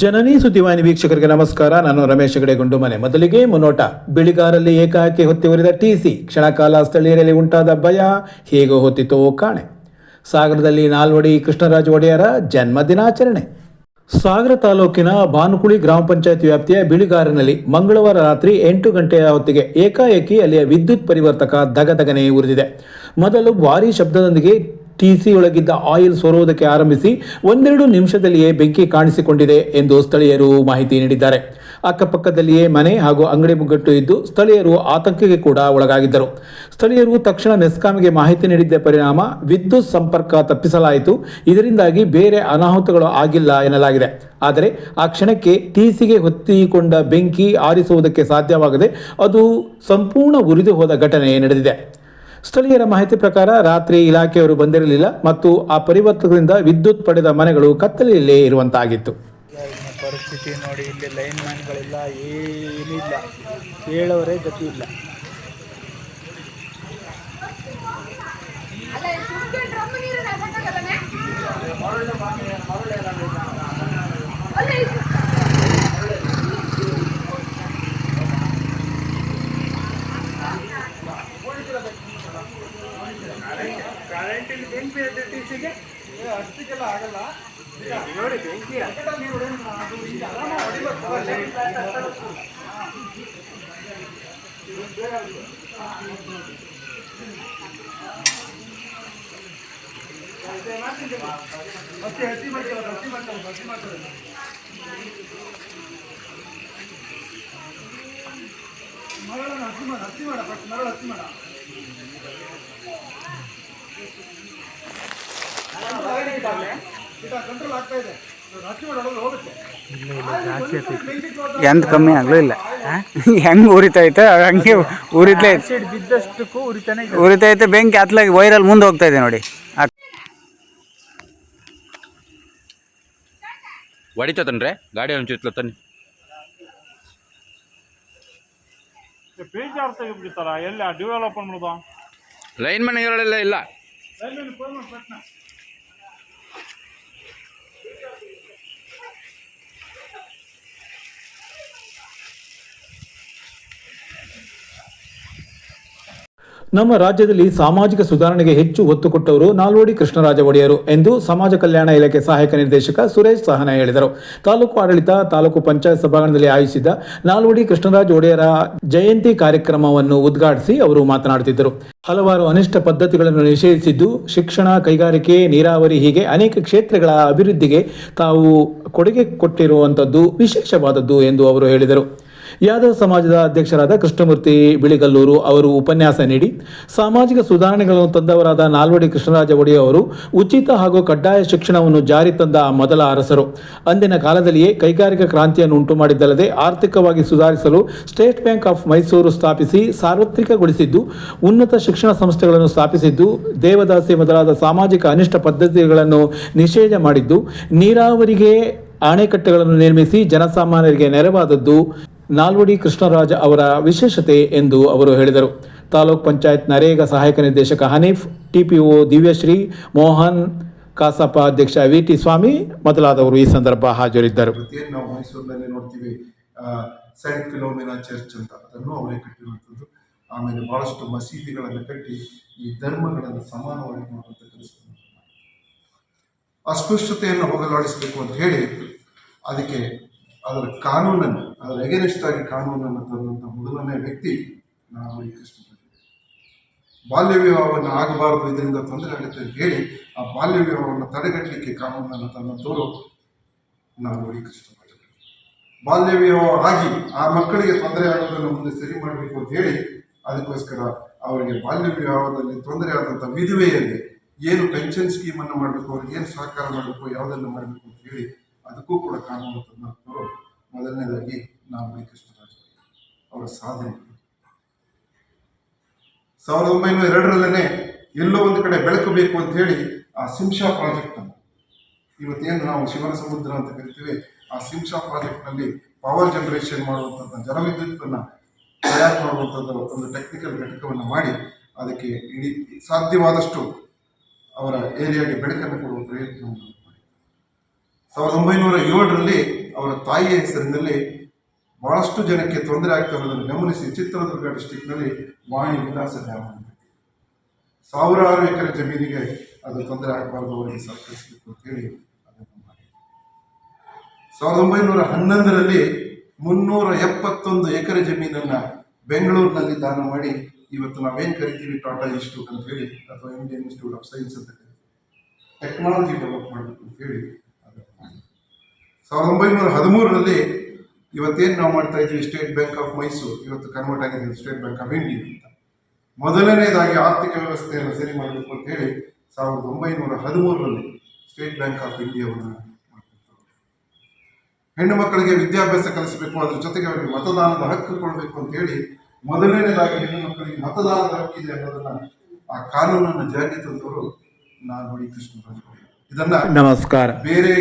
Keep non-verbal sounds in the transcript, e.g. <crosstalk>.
ಜನನಿ ಸುದ್ದಿವಾಹಿನಿ ವೀಕ್ಷಕರಿಗೆ ನಮಸ್ಕಾರ. ನಾನು ರಮೇಶ್ ಹೆಗಡೆ ಗುಂಡುಮನೆ ಮೊದಲಿಗೆ ಮುನ್ನೋಟ. ಬಿಳಿಗಾರಲ್ಲಿ ಏಕಾಏಕಿ ಹೊತ್ತಿ ಉರಿದ ಟಿಸಿ ಕ್ಷಣಕಾಲ ಸ್ಥಳೀಯರಲ್ಲಿ ಉಂಟಾದ ಭಯ ಹೇಗೆ ಹೊತ್ತಿತೋ ಕಾಣೆ. ಸಾಗರದಲ್ಲಿ ನಾಲ್ವಡಿ ಕೃಷ್ಣರಾಜ ಒಡೆಯರ ಜನ್ಮ ದಿನಾಚರಣೆ. ಸಾಗರ ತಾಲೂಕಿನ ಬಾನುಕುಳಿ ಗ್ರಾಮ ಪಂಚಾಯತ್ ವ್ಯಾಪ್ತಿಯ ಬಿಳಿಗಾರಿನಲ್ಲಿ ಮಂಗಳವಾರ ರಾತ್ರಿ ಎಂಟು ಗಂಟೆಯ ಹೊತ್ತಿಗೆ ಏಕಾಏಕಿ ಅಲ್ಲಿಯ ವಿದ್ಯುತ್ ಪರಿವರ್ತಕ ದಗದಗನೆ ಉರಿದಿದೆ. ಮೊದಲು ಭಾರೀ ಶಬ್ದದೊಂದಿಗೆ ಟಿಸಿ ಒಳಗಿದ್ದ ಆಯಿಲ್ ಸೋರುವುದಕ್ಕೆ ಆರಂಭಿಸಿ ಒಂದೆರಡು ನಿಮಿಷದಲ್ಲಿಯೇ ಬೆಂಕಿ ಕಾಣಿಸಿಕೊಂಡಿದೆ ಎಂದು ಸ್ಥಳೀಯರು ಮಾಹಿತಿ ನೀಡಿದ್ದಾರೆ. ಅಕ್ಕಪಕ್ಕದಲ್ಲಿಯೇ ಮನೆ ಹಾಗೂ ಅಂಗಡಿ ಮುಗ್ಗಟ್ಟು ಇದ್ದು ಸ್ಥಳೀಯರು ಆತಂಕಕ್ಕೆ ಕೂಡ ಒಳಗಾಗಿದ್ದರು. ಸ್ಥಳೀಯರು ತಕ್ಷಣ ಮೆಸ್ಕಾಂಗೆ ಮಾಹಿತಿ ನೀಡಿದ್ದ ಪರಿಣಾಮ ವಿದ್ಯುತ್ ಸಂಪರ್ಕ ತಪ್ಪಿಸಲಾಯಿತು. ಇದರಿಂದಾಗಿ ಬೇರೆ ಅನಾಹುತಗಳು ಆಗಿಲ್ಲ ಎನ್ನಲಾಗಿದೆ. ಆದರೆ ಆ ಕ್ಷಣಕ್ಕೆ ಟಿಸಿಗೆ ಹೊತ್ತಿಕೊಂಡ ಬೆಂಕಿ ಆರಿಸುವುದಕ್ಕೆ ಸಾಧ್ಯವಾಗದೆ ಅದು ಸಂಪೂರ್ಣ ಉರಿದು ಹೋದ ಘಟನೆ ನಡೆದಿದೆ. ಸ್ಥಳೀಯರ ಮಾಹಿತಿ ಪ್ರಕಾರ ರಾತ್ರಿ ಇಲಾಖೆಯವರು ಬಂದಿರಲಿಲ್ಲ ಮತ್ತು ಆ ಪರಿವರ್ತಕದಿಂದ ವಿದ್ಯುತ್ ಪಡೆದ ಮನೆಗಳು ಕತ್ತಲೆಯಲ್ಲೇ ಇರುವಂತಾಗಿತ್ತು. ಪರಿಸ್ಥಿತಿ ನೋಡಿ ಇಲ್ಲಿ ಲೈನ್ ಮ್ಯಾನ್ಗಳಿಲ್ಲ ಏನಿಲ್ಲ. ಹೇಳೋರೇ ಗತಿ ಇಲ್ಲ. ಕರೆಂಟ್ ಇಲ್ಲಿ ಬೆಂಕಿ ಅದೇ ಟೀಸಿಗೆ ಅಷ್ಟಕ್ಕೆಲ್ಲ ಆಗಲ್ಲ ನೋಡಿ ಬೆಂಕಿ ಮತ್ತೆ ಹಸಿ ಮಾಡ್ತಾರೆ ಹಸಿ ಮಾಡ್ತಾರೆ ಹಸಿ ಮಾಡ್ತಾರೆ ಮರಳನ್ನು ಹಸಿ ಮಾಡ ಹಸಿ ಮಾಡ ಫಸ್ಟ್ ಮರಳು ಹಸಿ ಮಾಡ ಎಂತ ಕಮ್ಮಿ ಆಗ್ಲೂ ಇಲ್ಲ. <laughs> ಹೆಂಗ್ ಉರಿತೈತೆ ಹಂಗೆ ಆಸಿಡ್ ಬಿದ್ದಷ್ಟಕ್ಕೂ ಉರಿತಾನೆ ಉರಿತೈತೆ ಬೆಂಕಿ ಹತ್ಲಾಗಿ ವೈರಲ್ ಮುಂದೆ ಹೋಗ್ತಾ ಇದೆ ನೋಡಿ. ಹೊಡಿತತನ್ರೆ ಗಾಡಿ ಒಂಚೂರು ತನ್ನಿ ಬೇಜಾರು ತೆಗಿಬಿಡ್ತಾರ ಎಲ್ಲಿ ಡ್ಯೂಯಲ್ ಓಪನ್ ಮಾಡೋದು? ಲೈನ್ ಮನೆಗಳೆಲ್ಲ ಇಲ್ಲ. ನಮ್ಮ ರಾಜ್ಯದಲ್ಲಿ ಸಾಮಾಜಿಕ ಸುಧಾರಣೆಗೆ ಹೆಚ್ಚು ಒತ್ತು ಕೊಟ್ಟವರು ನಾಲ್ವಡಿ ಕೃಷ್ಣರಾಜ ಒಡೆಯರು ಎಂದು ಸಮಾಜ ಕಲ್ಯಾಣ ಇಲಾಖೆ ಸಹಾಯಕ ನಿರ್ದೇಶಕ ಸುರೇಶ್ ಸಹನ ಹೇಳಿದರು. ತಾಲೂಕು ಆಡಳಿತ, ತಾಲೂಕು ಪಂಚಾಯತ್ ಸಭಾಂಗಣದಲ್ಲಿ ಆಯೋಜಿಸಿದ್ದ ನಾಲ್ವಡಿ ಕೃಷ್ಣರಾಜ ಒಡೆಯರ ಜಯಂತಿ ಕಾರ್ಯಕ್ರಮವನ್ನು ಉದ್ಘಾಟಿಸಿ ಅವರು ಮಾತನಾಡುತ್ತಿದ್ದರು. ಹಲವಾರು ಅನಿಷ್ಟ ಪದ್ಧತಿಗಳನ್ನು ನಿಷೇಧಿಸಿದ್ದು, ಶಿಕ್ಷಣ, ಕೈಗಾರಿಕೆ, ನೀರಾವರಿ ಹೀಗೆ ಅನೇಕ ಕ್ಷೇತ್ರಗಳ ಅಭಿವೃದ್ಧಿಗೆ ತಾವು ಕೊಡುಗೆ ಕೊಟ್ಟಿರುವಂಥದ್ದು ವಿಶೇಷವಾದದ್ದು ಎಂದು ಅವರು ಹೇಳಿದರು. ಯಾದವ ಸಮಾಜದ ಅಧ್ಯಕ್ಷರಾದ ಕೃಷ್ಣಮೂರ್ತಿ ಬಿಳಿಗಲ್ಲೂರು ಅವರು ಉಪನ್ಯಾಸ ನೀಡಿ, ಸಾಮಾಜಿಕ ಸುಧಾರಣೆಗಳನ್ನು ತಂದವರಾದ ನಾಲ್ವಡಿ ಕೃಷ್ಣರಾಜ ಒಡೆಯ ಅವರು ಉಚಿತ ಹಾಗೂ ಕಡ್ಡಾಯ ಶಿಕ್ಷಣವನ್ನು ಜಾರಿ ತಂದ ಮೊದಲ ಅರಸರು. ಅಂದಿನ ಕಾಲದಲ್ಲಿಯೇ ಕೈಗಾರಿಕಾ ಕ್ರಾಂತಿಯನ್ನು ಉಂಟು ಮಾಡಿದ್ದಲ್ಲದೆ ಆರ್ಥಿಕವಾಗಿ ಸುಧಾರಿಸಲು ಸ್ಟೇಟ್ ಬ್ಯಾಂಕ್ ಆಫ್ ಮೈಸೂರು ಸ್ಥಾಪಿಸಿ ಸಾರ್ವತ್ರಿಕಗೊಳಿಸಿದ್ದು, ಉನ್ನತ ಶಿಕ್ಷಣ ಸಂಸ್ಥೆಗಳನ್ನು ಸ್ಥಾಪಿಸಿದ್ದು, ದೇವದಾಸಿ ಮೊದಲಾದ ಸಾಮಾಜಿಕ ಅನಿಷ್ಟ ಪದ್ಧತಿಗಳನ್ನು ನಿಷೇಧ ಮಾಡಿದ್ದು, ನೀರಾವರಿಗೆ ಅಣೆಕಟ್ಟೆಗಳನ್ನು ನಿರ್ಮಿಸಿ ಜನಸಾಮಾನ್ಯರಿಗೆ ನೆರವಾದದ್ದು ನಾಲ್ವಡಿ ಕೃಷ್ಣರಾಜ ಅವರ ವಿಶೇಷತೆ ಎಂದು ಅವರು ಹೇಳಿದರು. ತಾಲೂಕ್ ಪಂಚಾಯತ್ ನರೇಗಾ ಸಹಾಯಕ ನಿರ್ದೇಶಕ ಹನೀಫ್, ಟಿಪಿಒ ದಿವ್ಯಶ್ರೀ, ಮೋಹನ್ ಕಾಸಪ್ಪ ಅಧ್ಯಕ್ಷ ವಿ ಟಿ ಸ್ವಾಮಿ ಮೊದಲಾದವರು ಈ ಸಂದರ್ಭ ಹಾಜರಿದ್ದರು. ಮೈಸೂರಿನಲ್ಲಿ ನೋಡ್ತೀವಿ ಸೈಂಟ್ ಫಿಲೋಮಿನಾ ಚರ್ಚ್ ಅಂತ, ಅದನ್ನು ಅವರೇ ಕಟ್ಟಿರುವಂಥದ್ದು. ಆಮೇಲೆ ಬಹಳಷ್ಟು ಮಸೀದಿಗಳನ್ನು ಕಟ್ಟಿ ಈ ಧರ್ಮಗಳನ್ನು ಸಮಾನವಾಗಿ ಮಾಡುವಂತ ಕೆಲಸ. ಅಸ್ಪೃಶ್ಯತೆಯನ್ನು ಹೋಗಲಾಡಿಸಬೇಕು ಅಂತ ಹೇಳಿ, ಅದಕ್ಕೆ ಅದರ ಕಾನೂನನ್ನು ಅದರ ಎಗೆನಿಸ್ಟ್ ಆಗಿ ಕಾನೂನನ್ನು ತಂದಂಥ ಮೊದಲನೇ ವ್ಯಕ್ತಿ ನಾನು ಈ ಕೃಷ್ಣ ಬಾಲ್ಯ ವಿವಾಹವನ್ನು ಆಗಬಾರದು, ಇದರಿಂದ ತೊಂದರೆ ಆಗುತ್ತೆ ಅಂತ ಹೇಳಿ ಆ ಬಾಲ್ಯ ವಿವಾಹವನ್ನು ತಡೆಗಟ್ಟಲಿಕ್ಕೆ ಕಾನೂನನ್ನು ತಂದಂಥವರು ನಾನು ಈ ಕೃಷ್ಣ ಬಾಲ್ಯ ವಿವಾಹ ಆಗಿ ಆ ಮಕ್ಕಳಿಗೆ ತೊಂದರೆ ಆಗೋದನ್ನು ಮುಂದೆ ಸರಿ ಮಾಡಬೇಕು ಅಂತ ಹೇಳಿ ಅದಕ್ಕೋಸ್ಕರ ಅವರಿಗೆ ಬಾಲ್ಯ ವಿವಾಹದಲ್ಲಿ ತೊಂದರೆ ಆದಂಥ ವಿಧವೆಯರಿಗೆ ಏನು ಪೆನ್ಷನ್ ಸ್ಕೀಮನ್ನು ಮಾಡಬೇಕು, ಅವ್ರಿಗೆ ಏನು ಸಹಕಾರ ಮಾಡಬೇಕು, ಯಾವುದನ್ನು ಮಾಡಬೇಕು ಅಂತ ಹೇಳಿ ಅದಕ್ಕೂ ಕೂಡ ಕಾನೂನು ತಂದಂಥವರು ಮೊದಲನೇದಾಗಿ ನಾವು ಕೃಷ್ಣರಾಜ ಅವರ ಸಾಧನೆ. ಸಾವಿರದ ಒಂಬೈನೂರ ಎರಡರಲ್ಲೇ ಎಲ್ಲೋ ಒಂದು ಕಡೆ ಬೆಳಕು ಬೇಕು ಅಂತ ಹೇಳಿ ಆ ಸಿಂಶಾ ಪ್ರಾಜೆಕ್ಟ್ ಇವತ್ತೇನು ನಾವು ಶಿವನ ಸಮುದ್ರ ಅಂತ ಕರಿತೀವಿ, ಆ ಸಿಂಶಾ ಪ್ರಾಜೆಕ್ಟ್ನಲ್ಲಿ ಪವರ್ ಜನರೇಷನ್ ಮಾಡುವಂಥದ್ದು ಜಲವಿದ್ಯುತ್ತನ್ನು ತಯಾರು ಮಾಡುವಂಥದ್ದು ಒಂದು ಟೆಕ್ನಿಕಲ್ ಘಟಕವನ್ನು ಮಾಡಿ ಅದಕ್ಕೆ ಇಡೀ ಸಾಧ್ಯವಾದಷ್ಟು ಅವರ ಏರಿಯಾಗೆ ಬೆಳಕನ್ನು ಕೊಡುವ ಪ್ರಯತ್ನವನ್ನು ಸಾವಿರದ ಒಂಬೈನೂರ ಏಳರಲ್ಲಿ ಅವರ ತಾಯಿಯ ಹೆಸರಿನಲ್ಲಿ ಬಹಳಷ್ಟು ಜನಕ್ಕೆ ತೊಂದರೆ ಆಗ್ತಾ ಇರೋದನ್ನು ಗಮನಿಸಿ ಚಿತ್ರದುರ್ಗ ಡಿಸ್ಟಿಕ್ನಲ್ಲಿ ವಾಣಿ ವಿಲಾಸ ಡ್ಯಾಮ್ ಸಾವಿರಾರು ಎಕರೆ ಜಮೀನಿಗೆ ಅದು ತೊಂದರೆ ಆಗಬಾರ್ದು, ಅವರಿಗೆ ಸಹಕರಿಸಬೇಕು ಅಂತ ಹೇಳಿ ಅದನ್ನು ಮಾಡಿ. ಸಾವಿರದ ಒಂಬೈನೂರ ಹನ್ನೊಂದರಲ್ಲಿ ಮುನ್ನೂರ ಎಪ್ಪತ್ತೊಂದು ಎಕರೆ ಜಮೀನನ್ನ ಬೆಂಗಳೂರಿನಲ್ಲಿ ದಾನ ಮಾಡಿ ಇವತ್ತು ನಾವೇನು ಕರಿತೀವಿ, ಟಾಟಾ ಇನ್ಸ್ಟಿಟ್ಯೂಟ್ ಅಂತ ಹೇಳಿ, ಅಥವಾ ಇಂಡಿಯನ್ ಇನ್ಸ್ಟಿಟ್ಯೂಟ್ ಆಫ್ ಸೈನ್ಸ್ ಅಂತ ಕರಿತೀವಿ ಟೆಕ್ನಾಲಜಿ ಡೆವಲಪ್ ಮಾಡಬೇಕು ಅಂತ ಹೇಳಿ ಸಾವಿರದ ಒಂಬೈನೂರ ಹದಿಮೂರರಲ್ಲಿ ಇವತ್ತೇನು ನಾವು ಮಾಡ್ತಾ ಇದ್ದೀವಿ ಸ್ಟೇಟ್ ಬ್ಯಾಂಕ್ ಆಫ್ ಮೈಸೂರು ಇವತ್ತು ಕನ್ವರ್ಟ್ ಆಗಿದೆ ಸ್ಟೇಟ್ ಬ್ಯಾಂಕ್ ಆಫ್ ಇಂಡಿಯಾ ಅಂತ. ಮೊದಲನೇದಾಗಿ ಆರ್ಥಿಕ ವ್ಯವಸ್ಥೆಯನ್ನು ಸರಿ ಮಾಡಬೇಕು ಅಂತ ಹೇಳಿ ಸಾವಿರದ ಒಂಬೈನೂರ ಹದಿಮೂರರಲ್ಲಿ ಸ್ಟೇಟ್ ಬ್ಯಾಂಕ್ ಆಫ್ ಇಂಡಿಯಾವನ್ನು ಹೆಣ್ಣು ಮಕ್ಕಳಿಗೆ ವಿದ್ಯಾಭ್ಯಾಸ ಕಲಿಸಬೇಕು ಅದ್ರ ಜೊತೆಗೆ ಅವರಿಗೆ ಮತದಾನದ ಹಕ್ಕು ಕೊಡಬೇಕು ಅಂತ ಹೇಳಿ ಮೊದಲನೇದಾಗಿ ಹೆಣ್ಣು ಮಕ್ಕಳಿಗೆ ಮತದಾನದ ಹಕ್ಕಿದೆ ಅನ್ನೋದನ್ನ ಆ ಕಾನೂನನ್ನು ಜಾರಿಗೆ ತಂದವರು ನಾನು ಕೃಷ್ಣರಾಜ ಒಡೆಯರ್. ಇದನ್ನ ನಮಸ್ಕಾರ. ಬೇರೆ